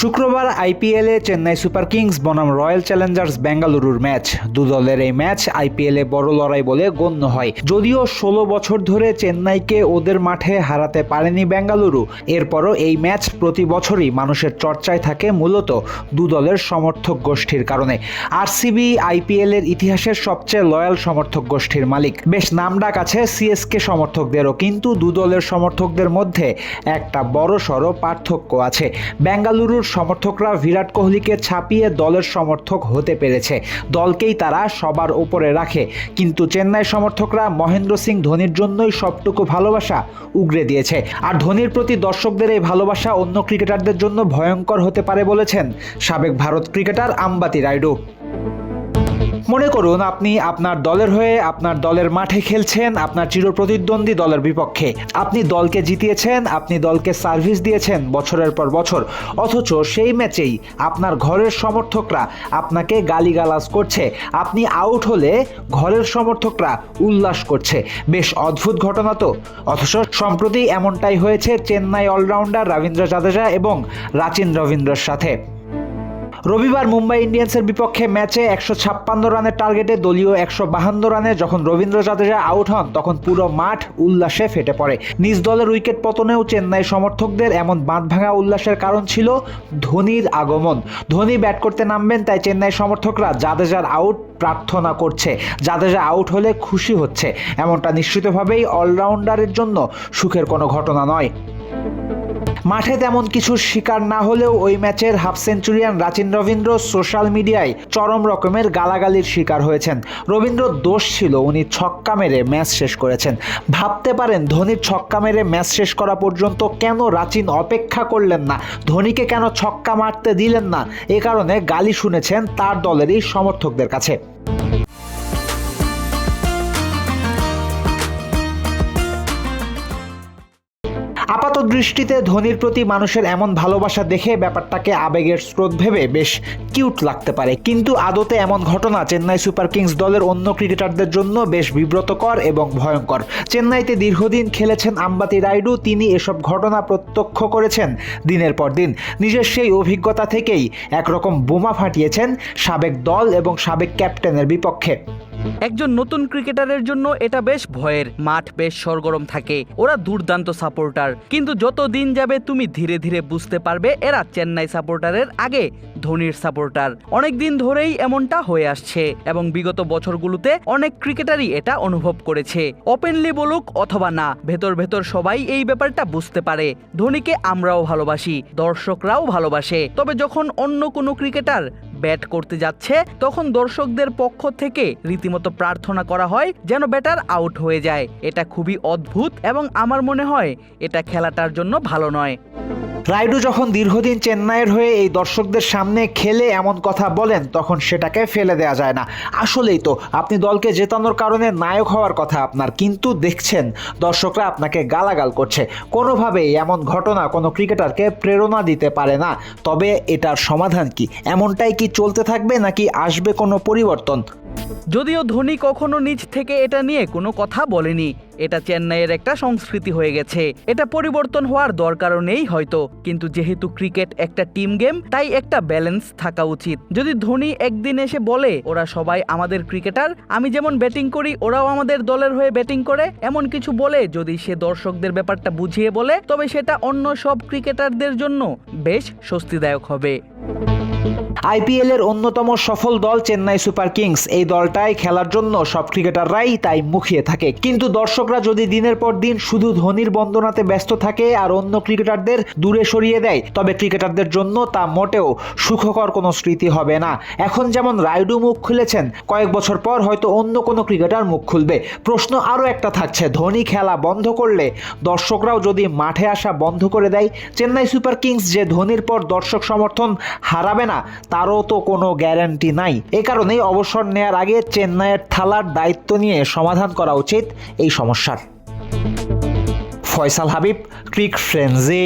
শুক্রবার আইপিএলে Chennai super Kings বনাম রয়্যাল চ্যালেঞ্জার্স বেঙ্গালুরুর ম্যাচ। দু দলের এই ম্যাচ আইপিএলে বড় লড়াই বলে গণ্য হয়। যদিও ষোলো বছর ধরে চেন্নাইকে ওদের মাঠে হারাতে পারেনি বেঙ্গালুরু, এরপরও এই ম্যাচ প্রতি বছরই মানুষের চর্চায় থাকে মূলত দু দলের সমর্থক গোষ্ঠীর কারণে। আরসিবি আইপিএল এর ইতিহাসের সবচেয়ে লয়াল সমর্থক গোষ্ঠীর মালিক। বেশ নামডাক আছে সিএসকে সমর্থকদেরও, কিন্তু দু দলের সমর্থকদের মধ্যে একটা বড় সড় পার্থক্য আছে। বেঙ্গালুরুর সমর্থকরা বিরাট কোহলিকে ছাপিয়ে দলের সমর্থক হতে পেরেছে। দলকেই তারা সবার ওপরে রাখে। কিন্তু চেন্নাই সমর্থকরা মহেন্দ্র সিং ধোনির জন্যই সবটুকু ভালোবাসা উগড়ে দিয়েছে। আর ধোনির প্রতি দর্শকদের এই ভালোবাসা অন্য ক্রিকেটারদের জন্য ভয়ঙ্কর হতে পারে বলেছেন সাবেক ভারত ক্রিকেটার আম্বাতি রাইডু মনে করুন আপনি আপনার দলের হয়ে আপনার দলের মাঠে খেলছেন, আপনার চিরপ্রতিদ্বন্দ্বী দলের বিপক্ষে। আপনি দলকে জিতিয়েছেন, আপনি দলকে সার্ভিস দিয়েছেন বছরের পর বছর। অথচ সেই ম্যাচেই আপনার ঘরের সমর্থকরা আপনাকে গালিগালাজ করছে। আপনি আউট হলে ঘরের সমর্থকরা উল্লাস করছে। বেশ অদ্ভুত ঘটনা তো। অথচ সম্প্রতি এমনটাই হয়েছে চেন্নাই অলরাউন্ডার রবীন্দ্র জাদেজা এবং রাচিন রবীন্দ্রর সাথে। রবিবার মুম্বাই ইন্ডিয়ান্সের বিপক্ষে ম্যাচে একশো ছাপ্পান্ন রানের টার্গেটে দলীয় একশো বাহান্ন রানে যখন রবীন্দ্র জাদেজা আউট হন, তখন পুরো মাঠ উল্লাসে ফেটে পড়ে। নিজ দলের উইকেট পতনেও চেন্নাই সমর্থকদের এমন বাঁধ ভাঙা উল্লাসের কারণ ছিল ধোনির আগমন। ধোনি ব্যাট করতে নামবেন, তাই চেন্নাই সমর্থকরা জাদেজার আউট প্রার্থনা করছে। জাদেজা আউট হলে খুশি হচ্ছে। এমনটা নিশ্চিতভাবেই অলরাউন্ডারের জন্য সুখের কোনো ঘটনা নয়। মাঠে তেমন কিছু শিকার না হলেও ওই ম্যাচের half centurion Rachin Ravindra social মিডিয়ায় চরম রকমের গালাগালির শিকার হয়েছেন। রবীন্দ্র দোষ ছিল, উনি ছক্কা মেরে ম্যাচ শেষ করেছেন। ভাবতে পারেন, ধোনির ছক্কা মেরে ম্যাচ শেষ করা পর্যন্ত কেন রাচিন অপেক্ষা করলেন না? ধোনিকে কেন ছক্কা মারতে দিলেন না? এ কারণে গালি শুনেছেন তার দলেরই সমর্থকদের কাছে। আপাত দৃষ্টিতে ধোনির প্রতি মানুষের এমন ভালোবাসা দেখে ব্যাপারটাকে আবেগের স্রোত ভেবে বেশ কিউট লাগতে পারে। কিন্তু আদতে এমন ঘটনা চেন্নাই সুপার কিংস দলের অন্য ক্রিকেটারদের জন্য বেশ বিব্রতকর এবং ভয়ঙ্কর। চেন্নাইতে দীর্ঘদিন খেলেছেন আম্বাতি রাইডু, তিনি এসব ঘটনা প্রত্যক্ষ করেছেন দিনের পর দিন। নিজের সেই অভিজ্ঞতা থেকেই একরকম বোমা ফাটিয়েছেন সাবেক দল এবং সাবেক ক্যাপ্টেনের বিপক্ষে। একজন নতুন ক্রিকেটারের জন্য এটা বেশ ভয়ের, মাঠ বেশ সরগরম থাকে, ওরা দুর্দান্ত সাপোর্টার। কিন্তু যত দিন যাবে তুমি ধীরে ধীরে বুঝতে পারবে এরা চেন্নাই সাপোর্টারের আগে ধোনির সাপোর্টার। অনেক দিন ধরেই এমনটা হয়ে আসছে এবং বিগত বছরগুলোতে অনেক ক্রিকেটারই এটা অনুভব করেছে। ওপেনলি বলুক অথবা না, ভেতর ভেতর সবাই এই ব্যাপারটা বুঝতে পারে। ধোনিকে আমরাও ভালোবাসি, দর্শকরাও ভালোবাসে। তবে যখন অন্য কোনো ক্রিকেটার ব্যাট করতে যাচ্ছে, তখন দর্শকদের পক্ষ থেকে রীতিমতো প্রার্থনা করা হয় যেন ব্যাটার আউট হয়ে যায়। এটা খুবই অদ্ভুত এবং আমার মনে হয় এটা খেলাটার জন্য ভালো নয়। রাইডু যখন দীর্ঘদিন চেন্নাইয়ের হয়ে এই দর্শকদের সামনে খেলে এমন কথা বলেন, তখন সেটাকে ফেলে দেওয়া যায় না। আসলেই তো, আপনি দলকে জেতানোর কারণে নায়ক হওয়ার কথা আপনার, কিন্তু দেখছেন, দর্শকরা আপনাকে গালাগাল করছে। কোনোভাবেই এমন ঘটনা কোনো ক্রিকেটারকে প্রেরণা দিতে পারে না। তবে এটার সমাধান কি? এমনটাই কি চলতে থাকবে নাকি আসবে কোনো পরিবর্তন? যদিও ধোনি কখনো নিজ থেকে এটা নিয়ে কোনো কথা বলেনি, এটা চেন্নাইয়ের একটা সংস্কৃতি হয়ে গেছে। এটা পরিবর্তন হওয়ার দরকারও নেই হয়তো, কিন্তু যেহেতু ক্রিকেট একটা টিম গেম, তাই একটা ব্যালেন্স থাকা উচিত। যদি ধোনি একদিন এসে বলে, ওরা সবাই আমাদের ক্রিকেটার, আমি যেমন ব্যাটিং করি, ওরাও আমাদের দলের হয়ে ব্যাটিং করে, এমন কিছু বলে, যদি সে দর্শকদের ব্যাপারটা বুঝিয়ে বলে, তবে সেটা অন্য সব ক্রিকেটারদের জন্য বেশ স্বস্তিদায়ক হবে। আইপিএল এর অন্যতম সফল দল চেন্নাই সুপার কিংস। এই দলটাই খেলার জন্য সব ক্রিকেটাররাই তাই মুখিয়ে থাকে। কিন্তু দর্শকরা যদি দিনের পর দিন শুধু ধোনির বন্দনাতে ব্যস্ত থাকে আর অন্য ক্রিকেটারদের দূরে সরিয়ে দেয়, তবে ক্রিকেটারদের জন্য তা মোটেও সুখকর কোনো স্মৃতি হবে না। এখন যেমন রাইডু মুখ খুলেছেন, কয়েক বছর পর হয়তো অন্য কোনো ক্রিকেটার মুখ খুলবে। প্রশ্ন আরও একটা থাকছে, ধোনি খেলা বন্ধ করলে দর্শকরাও যদি মাঠে আসা বন্ধ করে দেয়, চেন্নাই সুপার কিংস যে ধোনির পর দর্শক সমর্থন হারাবে না তারও তো কোনো গ্যারান্টি নাই। এ কারণেই অবসর নেয়ার আগে চেন্নাইয়ের থালার দায়িত্ব নিয়ে সমাধান করা উচিত এই সমস্যার। ফয়সাল হাবিব, ক্রিক ফ্রেন্ডজে